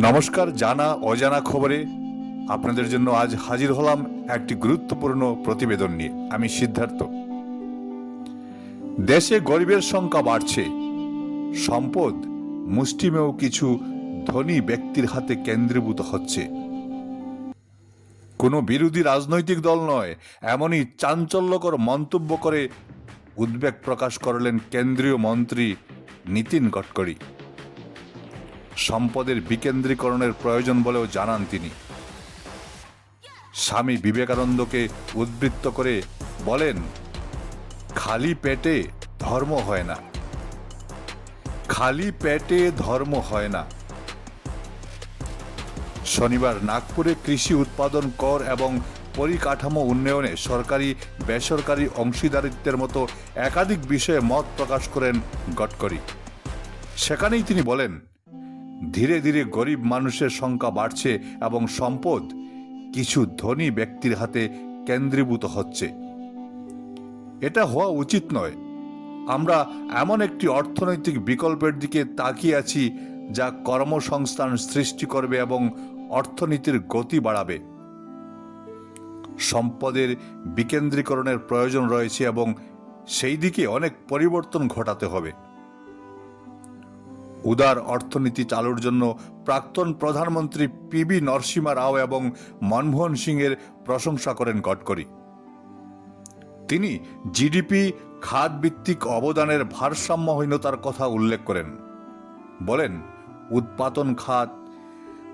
নমস্কার, জানা, অজানা খবরে আপনাদের জন্য আজ হাজির হলাম একটি গুরুত্বপূর্ণ প্রতিবেদন নিয়ে। আমি সিদ্ধার্থ। দেশে গরিবের সংখ্যা বাড়ছে। সম্পদ মুষ্টিমেয় কিছু ধনী ব্যক্তির হাতে কেন্দ্রীভূত হচ্ছে। কোনো বিরোধী রাজনৈতিক দল নয়, এমনই চাঞ্চল্যকর মন্তব্য করে উদ্বেগ প্রকাশ করলেন কেন্দ্রীয় মন্ত্রী নীতিন গডকরি। সম্পদের বিকেন্দ্রীকরণের প্রয়োজন বলেও জানান তিনি। স্বামী বিবেকানন্দকে উদ্বৃত্ত করে বলেন, খালি পেটে ধর্ম হয় না। খালি পেটে ধর্ম হয় না। শনিবার নাগপুরে কৃষি উৎপাদন কর এবং পরিকাঠামো উন্নয়নে সরকারি, বেসরকারি অংশীদারিত্বের মতো একাধিক বিষয়ে মত প্রকাশ করেন গডকরি। সেখানেই তিনি বলেন ধীরে ধীরে গরিব মানুষের সংখ্যা বাড়ছে এবং সম্পদ কিছু ধনী ব্যক্তির হাতে কেন্দ্রীভূত হচ্ছে। এটা হওয়া উচিত নয়। আমরা এমন একটি অর্থনৈতিক বিকল্পের দিকে তাকিয়ে আছি যা কর্মসংস্থান সৃষ্টি করবে এবং অর্থনীতির গতি বাড়াবে। সম্পদের বিকেন্দ্রীকরণের প্রয়োজন রয়েছে এবং সেই দিকে অনেক পরিবর্তন ঘটাতে হবে। উদার অর্থনীতি চালুর জন্য প্রাক্তন প্রধানমন্ত্রী পিবি নরসিমা রাও এবং মনমোহন সিংয়ের প্রশংসা করেন গডকরি। তিনি জিডিপি, খাতভিত্তিক অবদানের ভারসাম্যহীনতার কথা উল্লেখ করেন। বলেন, উৎপাদন খাত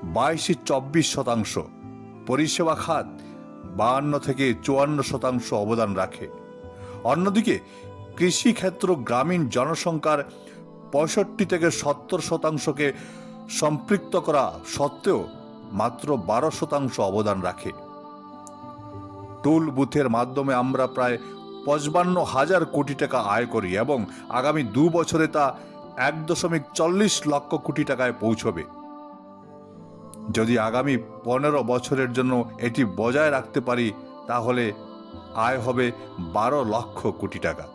বাইশে চব্বিশ শতাংশ, পরিষেবা খাত বাহান্ন থেকে চুয়ান্ন শতাংশ অবদান রাখে। অন্যদিকে কৃষিক্ষেত্র গ্রামীণ জনসংখ্যার পঁয়ষট্টি থেকে সত্তর শতাংশকে সম্পৃক্ত করা সত্ত্বেও মাত্র বারো শতাংশ অবদান রাখে। টুল বুথের মাধ্যমে আমরা প্রায় পঁচপান্ন হাজার কোটি টাকা আয় করি এবং আগামী দু বছরে তা এক দশমিক চল্লিশ লক্ষ কোটি টাকায় পৌঁছবে। যদি আগামী পনেরো বছরের জন্য এটি বজায় রাখতে পারি, তাহলে আয় হবে বারো লক্ষ কোটি টাকা।